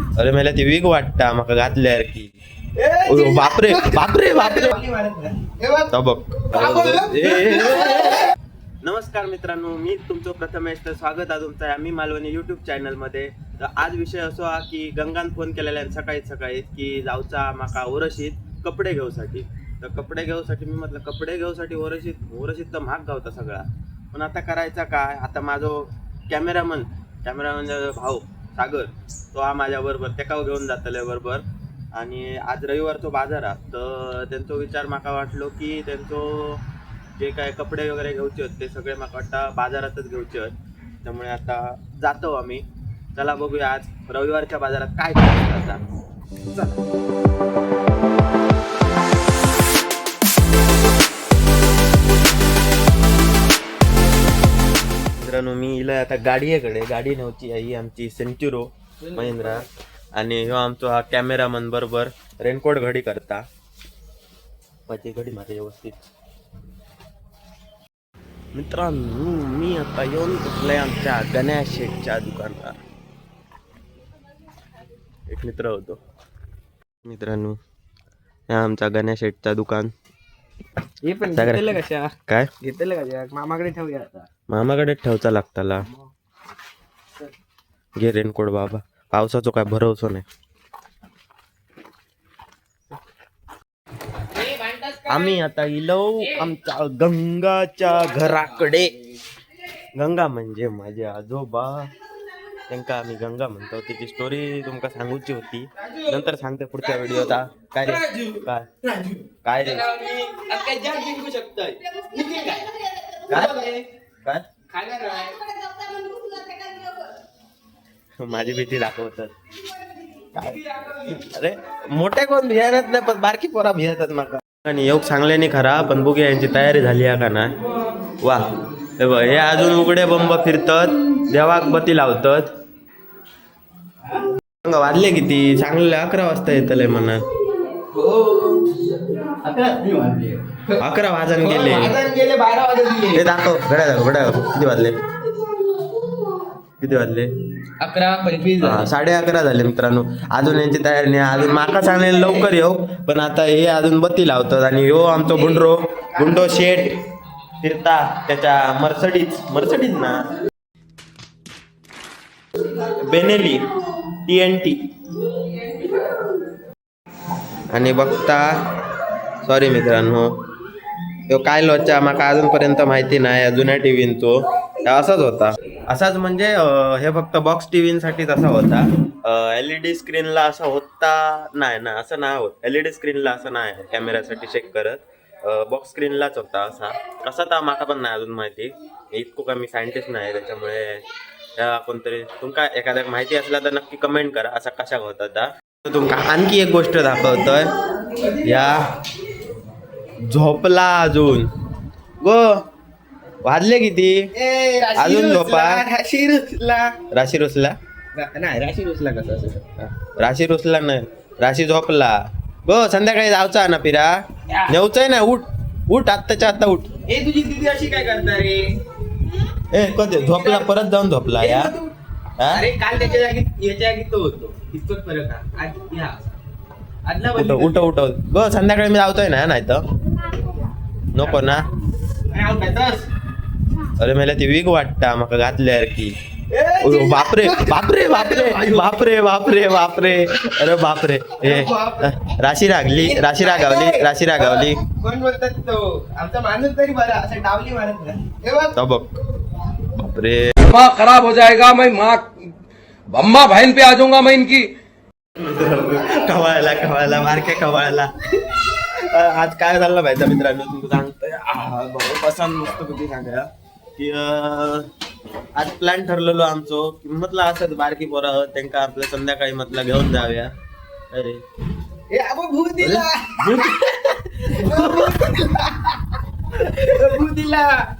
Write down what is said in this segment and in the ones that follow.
अरे मला ती वीग वाटता म्हाका घातल्यार की. ओ, बापरे बापरे बापरे. बघ. नमस्कार मित्रांनो मी तुमचं प्रथमेश तर स्वागत आहे तुमचं आम्ही मालवणी युट्यूब चॅनलमध्ये तर आज विषय असो हा की गंगान फोन केलेला आहे सकाळी सकाळी की जाऊचा माका ओरशीत कपडे घेऊसाठी. तर कपडे घेऊसाठी मी म्हटलं कपडे घेऊसाठी ओरशीत ओरशीत तर महाग गावता सगळा. पण आता करायचा काय? आता माझो कॅमेरामन कॅमेरामन भाऊ सागर तो हा माझ्या बरोबर तेका घेऊन जातले बरोबर. आणि आज रविवारचो बाजार हा तर त्यांचो विचार माका वाटलो की त्यांचो जे काय कपडे वगैरे घेऊचे आहेत ते सगळे माका वाटता बाजारातच घेऊचे आहेत. त्यामुळे आता जातो आम्ही. चला बघूया आज रविवारच्या बाजारात काय करायचं आता. चला. मित्रांनो मी इला आता गाडी आहे कडे गाडी नव्हती ही आमची सेंच्युरो महिंद्रा. आणि ह्यो आमचो हा कॅमेरामन बरोबर रेनकोट घडी करता. पाहिजे घडी माझ्या व्यवस्थित. मित्रांनो मी आता येऊन बसलोय आमच्या गणेश शेठच्या दुकानात. एक मित्र होतो. मित्रांनो हे आमचा गणेश शेठचा दुकान. हे पण सगळं. घेतलेलं कशा काय? घेतलेलं कशा मामाकडे ठेवूया आता. मामाकडे ठेवचा लागताला. घे रेनकोट बाबा. पावसाचो काय भरोसा नाही. आम्ही आता इलो आमच्या गंगाच्या घराकडे. गंगा म्हणजे माझे आजोबा. त्यांका आम्ही गंगा म्हणतो. त्याची स्टोरी तुमका सांगूची होती. नंतर सांगते पुढच्या व्हिडिओचा. काय रे? काय? काय रे? काय? काय? माझी भीती दाखवतात? अरे मोठे कोण भियानच नाही पण बारकी पोरा भियातात माका. आणि योग सांगले नाही खरा पण बघूया यांची तयारी झाली आहे का नाही. वा. हे हे अजून उघडे बंब फिरतात देवाक बती लावतात. मग वाजले किती चांगले अकरा वाजता येतले म्हणा अकरा वाजन गेले ते दाखव घड्या दाखव घड्या किती वाजले किती वाजले अकरा पंचवीस साडे अकरा झाले मित्रांनो अजून यांची तयारी नाही अजून माका सांगले लवकर येऊ पण आता हे अजून बत्ती लावतात आणि यो आमचा गुंडरो गुंडो शेट फिरता त्याच्या मर्सडीज मर्सडीज ना बेनेली टी एन टी आणि बघता सॉरी मित्रांनो तो काय लोचा माका अजूनपर्यंत माहिती नाही जुन्या जुन्या तो असाच होता. असाच म्हणजे हे फक्त बॉक्स टीव्हींसाठीच असा होता. एल ई डी स्क्रीनला असा होता नाही ना असं नाही होत. एल ई डी स्क्रीनला असं नाही कॅमेऱ्यासाठी चेक करत. बॉक्स स्क्रीनलाच होता असा. कसा तर माका पण नाही अजून माहिती. इतकं का मी सायंटिस्ट नाही त्याच्यामुळे कोणतरी. तुमका एखाद्या माहिती असला तर नक्की कमेंट करा. असा कशा होता तुमका आणखी एक गोष्ट दाखवतोय. या. झोपला अजून. गो. वाजले किती? अजून झोपा. राशी रुसला राशी रुसला नाही राशी रुसला कसं असं राशी रुसला नाही. राशी झोपला. गो संध्याकाळी जाऊचा ना पिरा? नेऊचंय ना उठ. उठ आत्ताच्या आत्ता उठ. ए तुझी दिदी अशी काय करता रे ए कधी झोपला परत जाऊन झोपला या? अरे काल त्याच्या जागी याच्या जागी तो होतो. इतकंच फरक आज या. आदला उठ उठ उठ गो संध्याकाळी मी जाऊतोय ना नाही तर नको ना. अरे मला ती वीग वाटता माका घातल्यार की. ओ, बापरे बापरे बापरे बापरे बापरे बापरे. अरे बापरे. ए राशी रागली राशी रागावली राशी रागावली. कोण बोलतात तो? आमचा माणूस तरी बरा असं डावली मारत नाही. हे बघ. तो बघ. बापरे दिमाग खराब हो जाएगा मैं माँ अम्मा बहन पे आ जाऊंगा मैं इनकी। कवायला कवायला मारके कवायला। आज काय झालं माहिती मित्रांनो? तुम्ही सांगतोय. बसान मस्त किती सांगा. की आज प्लॅन ठरलेलो आमचो. की म्हटलं असंच बारकी पोरं त्यांका आपल्या संध्याकाळी म्हटलं घेऊन जाऊया. अरे. ए अबो भूत दिला.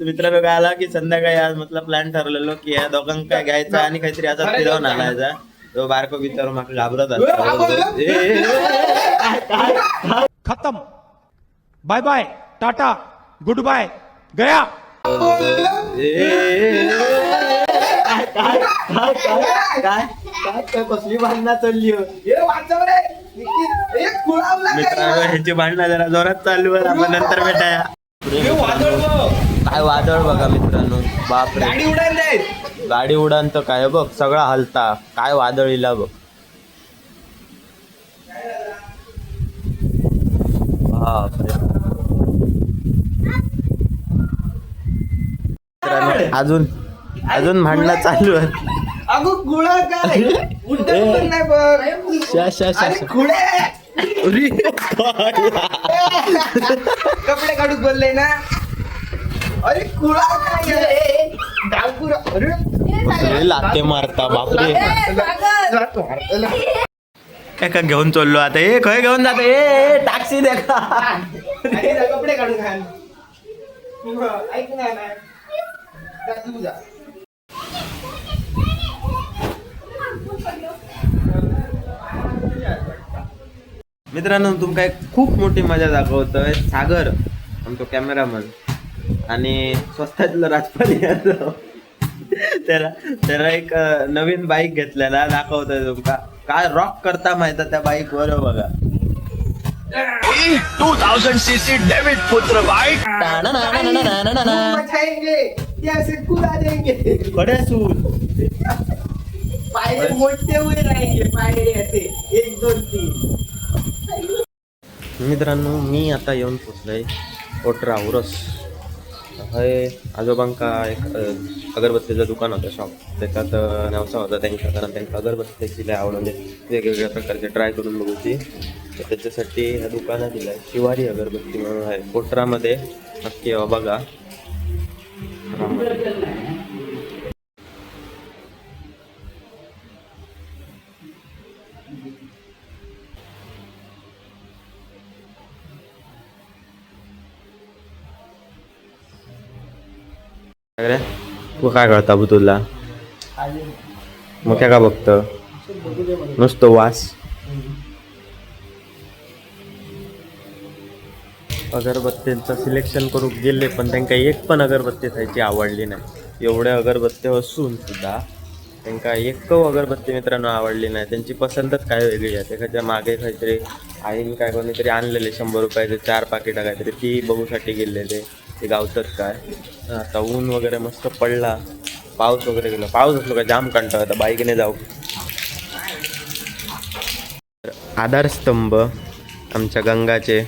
मित्रांनो काय आला की संध्याकाळी आज म्हटलं प्लॅन ठरलेलो की या दोघांना काय घ्यायचं आणि काहीतरी असा फिरवून आणायचा तो बारको बिचारो माका घाबरत असतो खत्म bye bye tata good bye गया काय काय कसली भांडणं चालली हो? मित्रांनो ह्याची भांडणं जरा जोरात चालू आहे आपण नंतर भेटाया काय वादळ बघा मित्रांनो. बापरे. गाडी उडान गाडी उडान तर काय बघ सगळा हलता. काय वादळीला बघ. बापरे. मित्रांनो, अजून अजून भांडणं चालू आहे अगो गुळा काय? उलट पण नाही बघ. शा शा शा कपडे काढून बोलले ना. अरे कुळा काय. अरे. लाथे मारता बापरे. काय काय घेऊन चाललो आता. ए खय घेऊन जाते? ए टॅक्सी दे कपडे काढून ऐक ना ना. जा तू जा. मित्रांनो तुमका एक खूप मोठी मजा दाखवतोय. सागर आमचा कॅमेरामन आणि स्वस्तातलं राजपाल यादव. त्याला त्याला एक नवीन बाईक घेतलेला दाखवतोय तुमका. काय रॉक करता माहीत त्या बाईक वर बघा. मजा येंगे. ये असे कुदा देंगे. कडे सून पायरे मोठे राहिले पायरे असे एक दोन तीन. मित्रांनो मी आता येऊन पोचलो आहे ओटरा उरस हय आजोबांका एक अगरबत्तीचं दुकान होतं शॉप त्याच्यात नवसा होता त्यांच्या कारण त्यांना अगरबत्तीची लय आवड म्हणजे वेगवेगळ्या प्रकारचे ट्राय करून बघूची तर त्याच्यासाठी ह्या दुकानात दिलं शिवारी अगरबत्ती म्हणून आहे. कोटरामध्ये नक्की हो, बघा. तू काय कळता बु तुला मग काय का बघत? नुसतं वास? अगरबत्तींचं सिलेक्शन करून गेले पण त्यांना एक पण अगरबत्ती खायची आवडली नाही. एवढ्या अगरबत्त्या असून सुद्धा त्यांना एक अगरबत्ती मित्रांनो आवडली नाही. त्यांची पसंतच काय वेगळी आहे? त्याच्यामागे काहीतरी आईने काय कोणीतरी आणलेले शंभर रुपयाचे चार पाकिटं काहीतरी ती बघूसाठी गेलेले. ते गावतात काय? आता ऊन वगैरे मस्त पडला. पाऊस वगैरे गेला. पाऊस असलो का जाम कंटाळा आता बाईकने जाऊ. आधारस्तंभ आमच्या गंगाचे.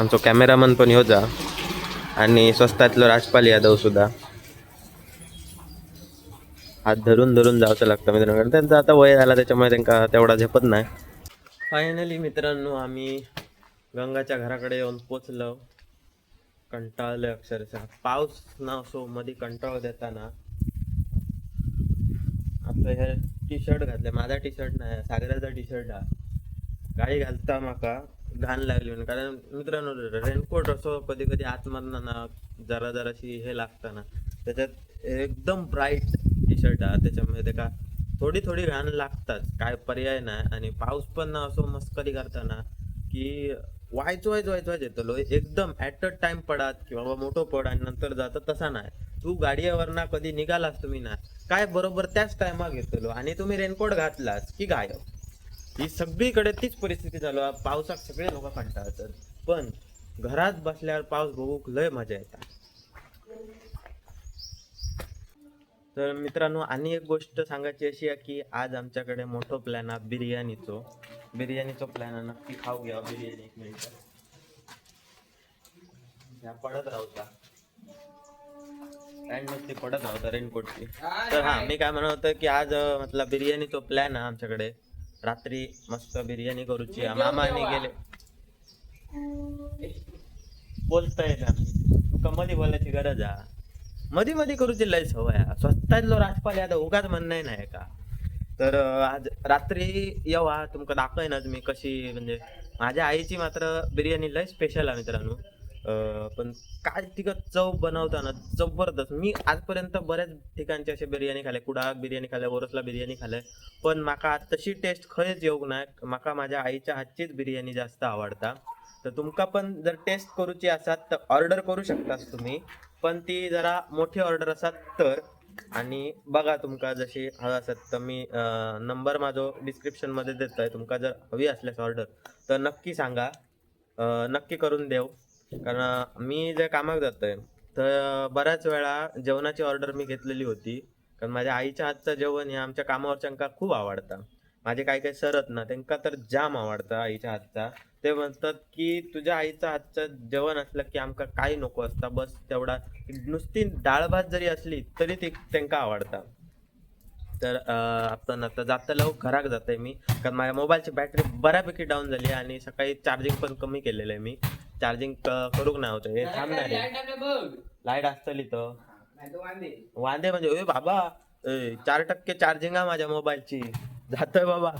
आमचो कॅमेरामन पण ह्यो जा. आणि स्वस्तातलो राजपाल यादव सुद्धा. हात धरून धरून जावचं लागतं मित्रांनो. त्यांचा आता वय झाला त्याच्यामुळे त्यांना तेवढा झेपत नाही. फायनली मित्रांनो आम्ही गंगाच्या घराकडे येऊन पोचलो कंटाळले अक्षरशः. पाऊस ना असो मध्ये कंटाळ देताना आता हे टी शर्ट घातले माझा टी शर्ट नाही सागराचा टी शर्ट हा गाडी घालता माका घाण लागली म्हणून. कारण मित्रांनो रेनकोट असो कधी कधी आतमधनं ना जरा जराशी हे लागतं ना. त्याच्यात एकदम ब्राईट टी शर्ट हा त्याच्यामुळे ते का थोडी थोडी घाण लागतात. काय पर्याय नाही. आणि पाऊस पण ना असो मस्करी करताना की व्हायचो व्हायचं व्हायचं व्हायचं येतलो एकदम ऍट अ टाइम पडात की बाबा मोठं पड आणि नंतर जातं तसा नाही तू गाडीवर ना कधी निघालास तुम्ही ना काय बरोबर त्याच टायमा घेतलो आणि तुम्ही रेनकोट घातलास की गायब. ही सगळीकडे तीच परिस्थिती झालो. पावसात सगळे लोक कंटाळतात. पण घरात बसल्यावर पाऊस बघूक लय मजा येतात तर मित्रांनो आणि एक गोष्ट सांगायची अशी आहे की आज आमच्याकडे मोठं प्लॅन आहे बिर्याणीचो. बिर्याणीचा प्लॅन आहे नक्की खाऊ घ्या बिर्याणी एक मिनिट. पडत राहता पॅन्ट पडत राहता रेनकोटची. तर हा मी काय म्हणत होतं की आज मतलब बिर्याणी तो प्लॅन आहे आमच्याकडे. रात्री मस्त बिर्याणी करूची मामाने गेले. बोलताय ना तुका मध्ये बोलायची गरज आहे. मध्ये मध्ये करूची लय सवय आहे. स्वतःतलो राजपाल यादव उगाच म्हणणं नाही का तर आज रात्री येवा तुमका दाखवईनच मी कशी म्हणजे माझ्या आईची मात्र बिर्याणी लय स्पेशल आहे मित्रांनो. पण काय तिकड चव बनवताना जबरदस्त. मी आजपर्यंत बऱ्याच ठिकाणची अशी बिर्याणी खाल्ले. कुडाळ बिर्याणी खाल्ल्या ओरसला बिर्याणी खाले पण माका तशी टेस्ट खंयच येऊक नाही माका माझ्या आईच्या हातचीच बिर्याणी जास्त आवडता. तर तुमका पण जर टेस्ट करूची असात तर ऑर्डर करू शकतास तुम्ही. पण ती जरा मोठी ऑर्डर असात तर आणि बघा तुमका जशी हवी असत तर मी नंबर माझो डिस्क्रिप्शनमध्ये देतोय. तुमका जर हवी असल्यास ऑर्डर तर नक्की सांगा. नक्की करून देऊ. कारण मी जे कामाक जातोय तर बऱ्याच वेळा जेवणाची ऑर्डर मी घेतलेली होती. कारण माझ्या आईच्या हातचं जेवण हे आमच्या कामावरच्यांका खूप आवडतं. माझे काही काही सरत ना त्यांका तर जाम आवडतं आईच्या हातचा. ते म्हणतात की तुझ्या आईच्या हातचं जेवण असलं की आमका काही नको असता बस तेवढा. नुसती डाळ भात जरी असली तरी ते त्यांका आवडता. तर आपण आता जाताना घराक जातोय मी. कारण माझ्या मोबाईलची बॅटरी बऱ्यापैकी डाऊन झाली आहे आणि सकाळी चार्जिंग पण कमी केलेलं आहे मी. चार्जिंग करूक नाही होतं हे थांबणार लाइट असतली तर वांदे. म्हणजे बाबा चार टक्के चार्जिंग आहे माझ्या मोबाईलची. जातोय बाबा